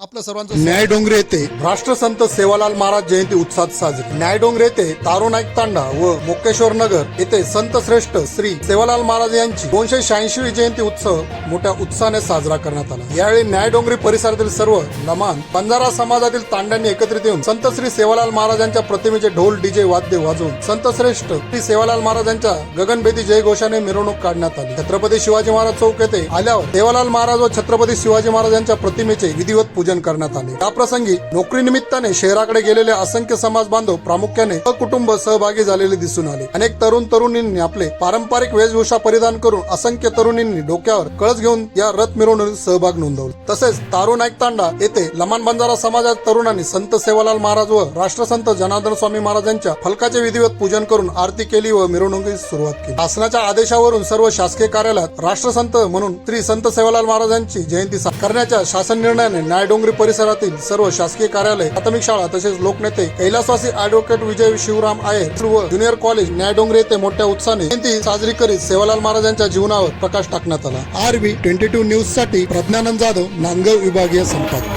आपलं सर्वांचं न्याय डोंगरे येथे राष्ट्रसंत सेवालाल महाराज जयंती उत्साहात साजरी. न्याय डोंगरे येथे तारो नाईक तांडा व मुकेश्वर नगर येथे संत श्रेष्ठ श्री सेवालाल महाराज यांची दोनशे शहाऐंशी जयंती उत्सव मोठ्या उत्साहाने साजरा करण्यात आला. यावेळी न्याय डोंगरी परिसरातील सर्व लमान बंजारा समाजातील तांड्यांनी एकत्रित येऊन संत श्री सेवालाल महाराजांच्या प्रतिमेचे ढोल डीजे वाद्य वाजवून संत श्रेष्ठ श्री सेवालाल महाराजांच्या गगनभेदी जयघोषाने मिरवणूक काढण्यात आली. छत्रपती शिवाजी महाराज चौक येथे आल्यावर सेवालाल महाराज व छत्रपती शिवाजी महाराजांच्या प्रतिमेचे विधिवत आयोजन करण्यात आले. या प्रसंगी नोकरी निमित्ताने शहराकडे गेलेले असंख्य समाज बांधव प्रामुख्याने कुटुंब सहभागी झालेले दिसून आले. अनेक तरुण तरुणींनी आपले पारंपरिक वेशभूषा परिधान करून असंख्य तरुणींनी डोक्यावर कळस घेऊन या रथ मिरवणुकीत सहभाग नोंदवला. तसेच तारू नाईक तांडा येथे लमान बंजारा समाजात तरुणांनी संत सेवालाल महाराज व राष्ट्रसंत जनार्दन स्वामी महाराजांच्या फलकाचे विधिवत पूजन करून आरती केली व मिरवणुकीस सुरुवात केली. शासनाच्या आदेशावरून सर्व शासकीय कार्यालयात राष्ट्रसंत म्हणून श्री संत सेवालाल महाराजांची जयंती सा- करण्याच्या शासन निर्णयाने डोंगरी परिसरातील सर्व शासकीय कार्यालय प्राथमिक शाळा तसेच लोकनेते कैलासवासी ऍडव्होकेट विजय शिवराम आयर व ज्युनियर कॉलेज न्यायडोंगरी येथे मोठ्या उत्साहाने जयंती साजरी करीत सेवालाल महाराजांच्या जीवनावर प्रकाश टाकण्यात आला. आर व्ही ट्वेंटी टू न्यूजसाठी प्रज्ञानंद जाधव नांदगाव विभागीय संपादक.